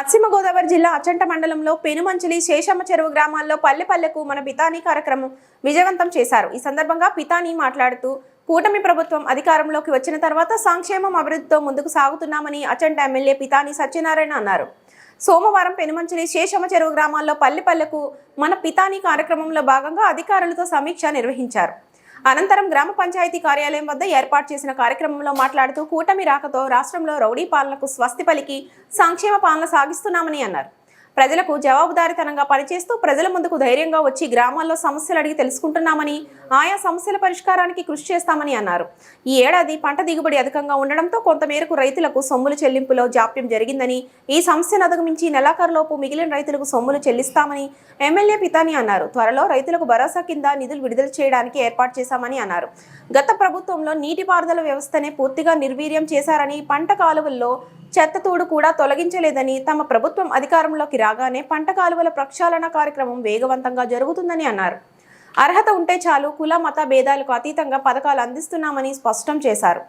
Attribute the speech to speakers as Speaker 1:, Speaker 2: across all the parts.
Speaker 1: పశ్చిమ గోదావరి జిల్లా అచంట మండలంలో పెనుమంచిలి శేషమ్మ చెరువు గ్రామాల్లో పల్లె పల్లెకు మన పితాని కార్యక్రమం విజయవంతం చేశారు. ఈ సందర్భంగా పితాని మాట్లాడుతూ కూటమి ప్రభుత్వం అధికారంలోకి వచ్చిన తర్వాత సంక్షేమం అభివృద్ధితో ముందుకు సాగుతున్నామని అచంట ఎమ్మెల్యే పితాని సత్యనారాయణ అన్నారు. సోమవారం పెనుమంచిలి శేషమ్మ చెరువు గ్రామాల్లో పల్లె పల్లెకు మన పితాని కార్యక్రమంలో భాగంగా అధికారులతో సమీక్ష నిర్వహించారు. అనంతరం గ్రామ పంచాయతీ కార్యాలయం వద్ద ఏర్పాటు చేసిన కార్యక్రమంలో మాట్లాడుతూ కూటమి రాకతో రాష్ట్రంలో రౌడీ పాలనకు స్వస్తి పలికి సంక్షేమ పాలన సాగిస్తున్నామని అన్నారు. ప్రజలకు జవాబుదారీతనంగా పనిచేస్తూ ప్రజల ముందుకు ధైర్యంగా వచ్చి గ్రామాల్లో సమస్యలు అడిగి తెలుసుకుంటున్నామని ఆయా సమస్యల పరిష్కారానికి కృషి చేస్తామని అన్నారు. ఈ ఏడాది పంట దిగుబడి అధికంగా ఉండడంతో కొంతమేరకు రైతులకు సొమ్ముల చెల్లింపులో జాప్యం జరిగిందని ఈ సమస్యను అధిగమించి నెలాఖరులోపు మిగిలిన రైతులకు సొమ్ములు చెల్లిస్తామని ఎమ్మెల్యే పితాని అన్నారు. త్వరలో రైతులకు భరోసా కింద నిధులు విడుదల చేయడానికి ఏర్పాటు చేశామని అన్నారు. గత ప్రభుత్వంలో నీటిపారుదల వ్యవస్థనే పూర్తిగా నిర్వీర్యం చేశారని పంట కాలువల్లో చెత్త తోడు కూడా తొలగించలేదని తమ ప్రభుత్వం అధికారంలోకి రాగానే పంట కాలువల ప్రక్షాళన కార్యక్రమం వేగవంతంగా జరుగుతుందని అన్నారు. అర్హత ఉంటే చాలు కుల మత భేదాలకు అతీతంగా పథకాలు అందిస్తున్నామని స్పష్టం చేశారు.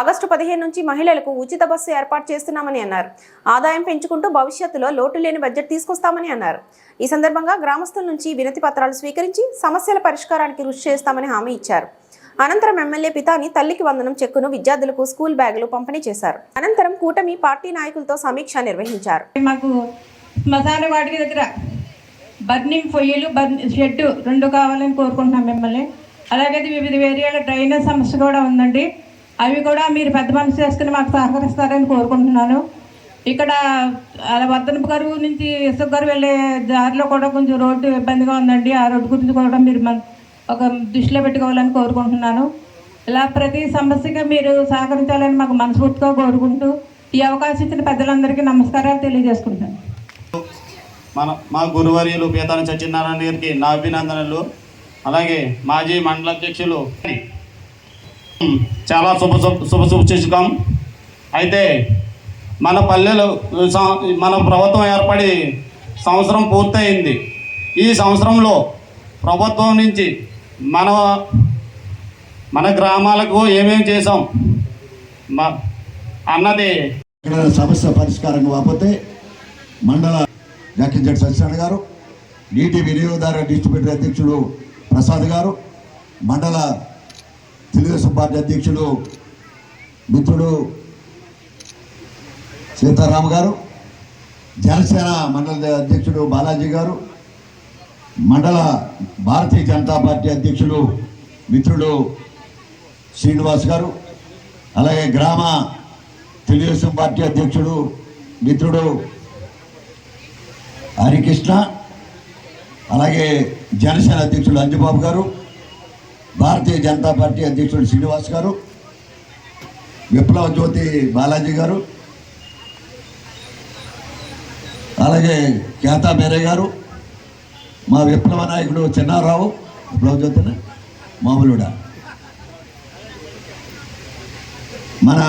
Speaker 1: ఆగస్టు పదిహేను నుంచి మహిళలకు ఉచిత బస్సు ఏర్పాటు చేస్తున్నామని అన్నారు. ఆదాయం పెంచుకుంటూ భవిష్యత్తులో లోటు లేని బడ్జెట్ తీసుకొస్తామని అన్నారు. ఈ సందర్భంగా గ్రామస్తుల నుంచి వినతి పత్రాలు స్వీకరించి సమస్యల పరిష్కారానికి కృషి చేస్తామని హామీ ఇచ్చారు. అనంతరం ఎమ్మెల్యే పితాని తల్లికి వందనం చెక్కును విద్యార్థులకు స్కూల్ బ్యాగులు పంపిణీ చేశారు. అనంతరం కూటమి పార్టీ నాయకులతో సమీక్ష నిర్వహించారు.
Speaker 2: మాకు శ్మశాన వాటికి దగ్గర బర్నింగ్ పొయ్యిలు బర్న్ షెడ్ రెండు కావాలని కోరుకుంటున్నాం మిమ్మల్ని. అలాగే వివిధ ఏరియాల డ్రైనేజ్ సమస్య కూడా ఉందండి. అవి కూడా మీరు పెద్ద మనసు చేసుకుని మాకు సహకరిస్తారని కోరుకుంటున్నాను. ఇక్కడ అలా వర్ధనపు గారు నుంచి ఇసుక గారు వెళ్ళే దారిలో కూడా కొంచెం రోడ్డు ఇబ్బందిగా ఉందండి. ఆ రోడ్డు గురించి కూడా మీరు మన ఒక దృష్టిలో పెట్టుకోవాలని కోరుకుంటున్నాను. ఇలా ప్రతి సమస్యగా మీరు సహకరించాలని మాకు మనస్ఫూర్తిగా కోరుకుంటూ ఈ అవకాశం ఇచ్చిన పెద్దలందరికీ నమస్కారాలు తెలియజేసుకుంటాను
Speaker 3: మన మా గురువర్యులు పీతాన సత్యనారాయణ గారికి నా అభినందనలు. అలాగే మాజీ మండల అధ్యక్షులు చాలా శుభ శుభ శుభ అయితే మన పల్లెలు మన ప్రభుత్వం ఏర్పడి సంవత్సరం పూర్తయింది. ఈ సంవత్సరంలో ప్రభుత్వం నుంచి మన మన గ్రామాలకు ఏమేమి చేసాం అన్నది
Speaker 4: ఇక్కడ సమస్య పరిష్కారం కాకపోతే మండల జాకింజెట్ సత్యనారాయణ గారు నీటి వినియోగదారు డిస్ట్రిబ్యూటర్ అధ్యక్షుడు ప్రసాద్ గారు మండల తెలుగుదేశం పార్టీ అధ్యక్షుడు మిత్రుడు సీతారామ గారు జనసేన మండల అధ్యక్షుడు బాలాజీ గారు మండల భారతీయ జనతా పార్టీ అధ్యక్షులు మిత్రుడు శ్రీనివాస్ గారు అలాగే గ్రామ తెలుగుదేశం పార్టీ అధ్యక్షుడు మిత్రుడు హరికృష్ణ అలాగే జనసేన అధ్యక్షుడు అంజబాబు గారు భారతీయ జనతా పార్టీ అధ్యక్షుడు శ్రీనివాస్ గారు విప్లవ జ్యోతి బాలాజీ గారు అలాగే కేతా మేరే గారు మా విప్లవ నాయకుడు చిన్నారావు విప్లవ జ్యోతిన మామూలుడా. మన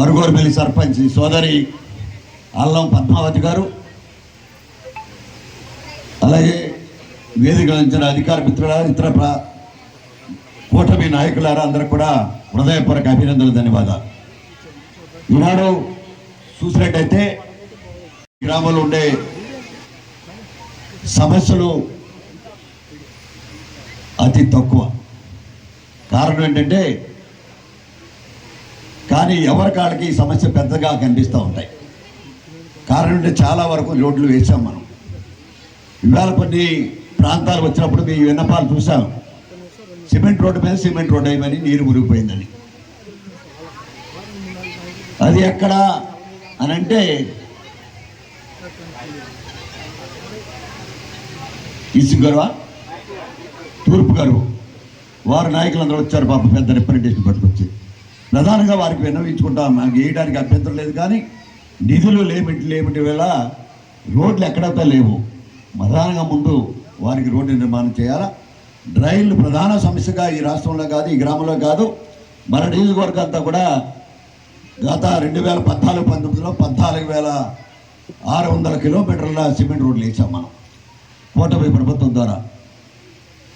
Speaker 4: అరుగోరుపల్లి సర్పంచ్ సోదరి అల్లం పద్మావతి గారు అలాగే వేదిక నుంచిన అధికార మిత్రుల ఇతర కూటమి నాయకులారా అందరూ కూడా హృదయపూర్వక అభినందనలు ధన్యవాదాలు. ఈనాడు చూసినట్టయితే గ్రామంలో ఉండే సమస్యలు అతి తక్కువ. కారణం ఏంటంటే కానీ ఎవరి కాళ్ళకి ఈ సమస్య పెద్దగా కనిపిస్తూ ఉంటాయి. కారణం ఏంటంటే చాలా వరకు రోడ్లు వేసాం మనం. ఇవాళ కొన్ని ప్రాంతాలు వచ్చినప్పుడు మీ విన్నపాలు చూసాం సిమెంట్ రోడ్డు మీద సిమెంట్ రోడ్డు అయ్యమని నీరు మురిగిపోయిందని అది ఎక్కడ అని అంటే ఈస్ట్ గరువా? తూర్పు గరువు. వారు నాయకులందరూ వచ్చారు పాప పెద్ద రిప్రజెంటేషన్ పట్టుకొచ్చి. ప్రధానంగా వారికి విన్నవించుకుంటాం మాకు వేయడానికి అభ్యంతరం లేదు కానీ నిధులు లేమిటి లేమిటి వేళ రోడ్లు ఎక్కడైతే లేవు ప్రధానంగా ముందు వారికి రోడ్డు నిర్మాణం చేయాలా? డ్రైన్లు ప్రధాన సమస్యగా ఈ రాష్ట్రంలో కాదు ఈ గ్రామంలో కాదు. మన నియోజకవర్గం అంతా కూడా గత రెండు వేల పద్నాలుగు పంతొమ్మిదిలో పద్నాలుగు వేల ఆరు వందల కిలోమీటర్ల సిమెంట్ రోడ్లు వేసాం మనం కూటమి ప్రభుత్వం ద్వారా.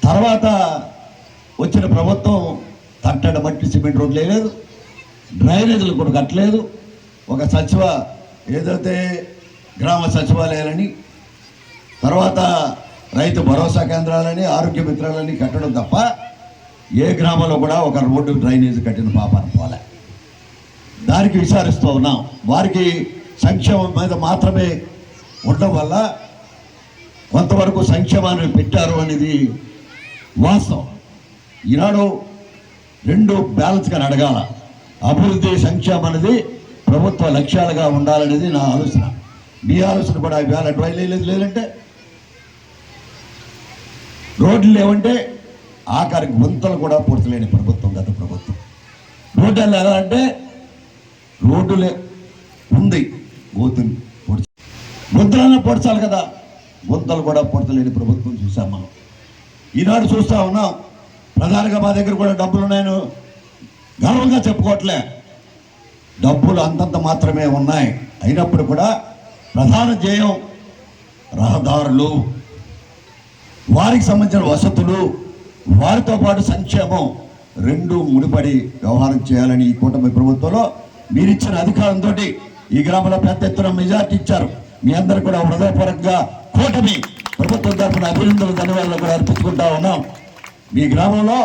Speaker 4: తర్వాత వచ్చిన ప్రభుత్వం కట్టడం మట్టి సిమెంట్ రోడ్లు వేయలేదు. డ్రైనేజీలు కూడా కట్టలేదు. ఒక సచివ ఏదైతే గ్రామ సచివాలయాలని తర్వాత రైతు భరోసా కేంద్రాలని ఆరోగ్య మిత్రాలని కట్టడం తప్ప ఏ గ్రామంలో కూడా ఒక రోడ్డు డ్రైనేజ్ కట్టిన పాపాన్ని పోలే. దానికి విచారిస్తూ ఉన్నాం. వారికి సంక్షేమం మీద మాత్రమే ఉండడం వల్ల కొంతవరకు సంక్షేమాన్ని పెట్టారు అనేది వాస్తవం. ఈనాడు రెండు బ్యాలెన్స్గా అడగాల అభివృద్ధి సంక్షేమం అనేది ప్రభుత్వ లక్ష్యాలుగా ఉండాలనేది నా ఆలోచన. మీ ఆలోచన కూడా ఇవాళ అడ్వైజ్ లేదు లేదంటే? రోడ్లు లేవంటే ఆఖరికి గుంతలు కూడా పూర్తలేని ప్రభుత్వం గత ప్రభుత్వం. రోడ్డు ఎలా అంటే రోడ్డులే ఉంది గోతుని పొడిచి గుంతలన్నా పొడచాలి కదా. గుంతలు కూడా పూర్తలేని ప్రభుత్వం చూసాం మనం. ఈనాడు చూస్తా ఉన్నాం ప్రధానంగా మా దగ్గర కూడా డబ్బులు నేను గర్వంగా చెప్పుకోవట్లే. డబ్బులు అంతంత మాత్రమే ఉన్నాయి. అయినప్పుడు కూడా ప్రధాన ధ్యేయం రహదారులు వారికి సంబంధించిన వసతులు వారితో పాటు సంక్షేమం రెండు ముడిపడి వ్యవహారం చేయాలని ఈ కూటమి ప్రభుత్వంలో మీరిచ్చిన అధికారంతో ఈ గ్రామంలో పెద్ద ఎత్తున మెజార్టీ ఇచ్చారు. మీ అందరు కూడా హృదయపూర్వకంగా కూటమి ప్రభుత్వం తరఫున అభినందనలు ధన్యవాదాలు కూడా అర్పించుకుంటా ఉన్నాం. మీ గ్రామంలో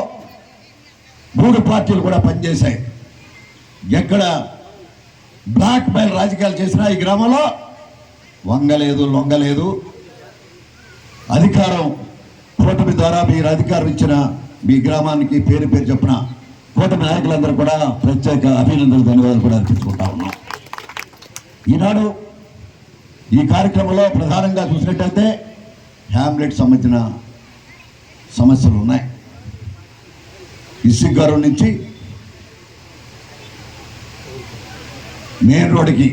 Speaker 4: మూడు పార్టీలు కూడా పనిచేశాయి. ఎక్కడ బ్లాక్ మెయిల్ రాజకీయాలు చేసినా ఈ గ్రామంలో వంగలేదు లొంగలేదు. అధికారం కూటమి ద్వారా మీరు అధికారం ఇచ్చిన మీ గ్రామానికి పేరు పేరు చెప్పిన కూటమి నాయకులందరూ కూడా ప్రత్యేక అభినందనలు ధన్యవాదాలు కూడా అర్పించుకుంటా ఉన్నాం. ఈనాడు ఈ కార్యక్రమంలో ప్రధానంగా చూసినట్టయితే హ్యామ్లెట్ సంబంధించిన సమస్యలు ఉన్నాయి. ఇసుగారు నుంచి మెయిన్ రోడ్డుకి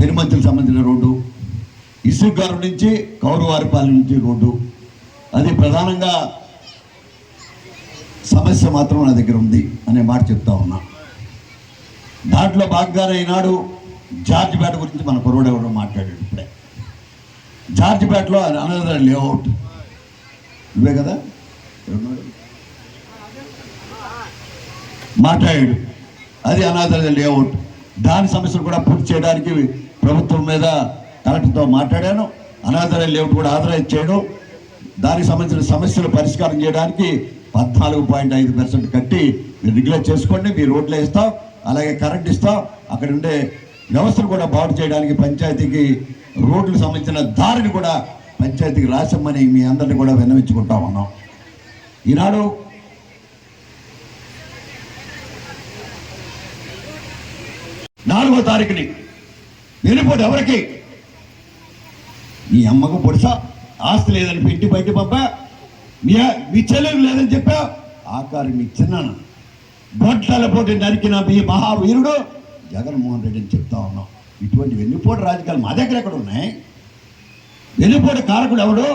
Speaker 4: పెరుమంచులకు సంబంధించిన రోడ్డు ఇసుగారు నుంచి కౌరవారిపాలెం నుంచి రోడ్డు. అది ప్రధానంగా సమస్య మాత్రం నా దగ్గర ఉంది అనే మాట చెప్తా ఉన్నా. దాంట్లో భాగంగానే ఈనాడు జార్జిపేట గురించి మన కురవడు ఎవరో మాట్లాడాడు ఇప్పుడే. జార్జిపేటలో అనదర్ లేఅవుట్ ఇవే కదా? మాట్లాడాడు. అది అనాథ లేఅవుట్. దాని సమస్యలు కూడా పూర్తి చేయడానికి ప్రభుత్వం మీద కలెక్టర్తో మాట్లాడాను. అనాథ లేఅవుట్ కూడా ఆథరైజ్ చేయడం. దానికి సంబంధించిన సమస్యలు పరిష్కారం చేయడానికి పద్నాలుగు పాయింట్ ఐదు పర్సెంట్ కట్టి మీరు రెగ్యులేట్ చేసుకోండి. మీ రోడ్లు వేస్తాం. అలాగే కరెంట్ ఇస్తాం. అక్కడ ఉండే వ్యవస్థను కూడా బాగు చేయడానికి పంచాయతీకి రోడ్లకు సంబంధించిన దారిని కూడా పంచాయతీకి రాసమ్మని మీ అందరిని కూడా విన్నవించుకుంటా ఉన్నాం. ఈనాడు నాలుగో తారీఖుని. వెనుపోటు ఎవరికి? మీ అమ్మకు పొడిసా ఆస్తి లేదని పెట్టి బయట పంపా మీ మీ చెల్లెలు లేదని చెప్పా ఆకారం మీ చిన్నాను గొడ్డల పోటీ నరికిన మీ మహావీరుడు జగన్మోహన్ రెడ్డి అని చెప్తా ఉన్నాం. ఇటువంటి వెన్నుపోటు రాజకీయాలు మా దగ్గర ఎక్కడ ఉన్నాయి? వెన్నుపోటు కారకుడు ఎవడు?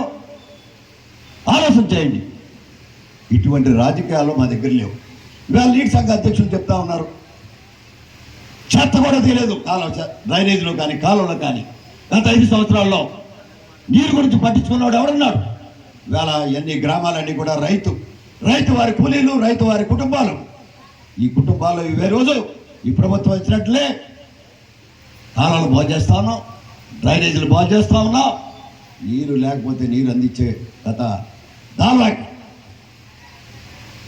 Speaker 4: ఆలోచన చేయండి. ఇటువంటి రాజకీయాలు మా దగ్గర లేవు. ఇవాళ లీడ్ సంఘ అధ్యక్షులు చెప్తా ఉన్నారు. చెత్త కూడా తీయలేదు. కాలువ డ్రైనేజీలో కానీ కాలువలో కానీ. గత ఐదు సంవత్సరాల్లో నీరు గురించి పట్టించుకున్నవాడు ఎవడున్నాడు? ఇవాళ ఎన్ని గ్రామాలన్నీ కూడా రైతు. రైతు వారి కూలీలు రైతు వారి కుటుంబాలు. ఈ కుటుంబాలు ఇవే రోజు ఈ ప్రభుత్వం వచ్చినట్లే కాలాలు బాగు చేస్తా ఉన్నాం డ్రైనేజీలు బాగు చేస్తా ఉన్నాం. నీరు లేకపోతే నీరు అందించే గత దానివాకి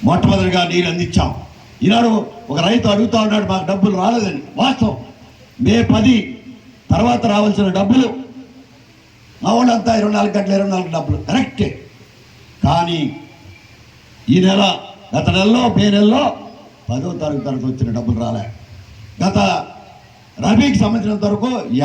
Speaker 4: మొట్టమొదటిగా నీరు అందించాం. ఈనాడు ఒక రైతు అడుగుతా ఉన్నాడు మాకు డబ్బులు రాలేదని. వాస్తవం. మే పది తర్వాత రావాల్సిన డబ్బులు. మా వాళ్ళంతా ఇరవై నాలుగు గంటల ఇరవై నాలుగు డబ్బులు. కరెక్టే. కానీ ఈ నెల గత నెలలో మే నెలలో పదో తారీఖు తరగతి వచ్చిన డబ్బులు రాలే. గత రబీకి సంబంధించినంత వరకు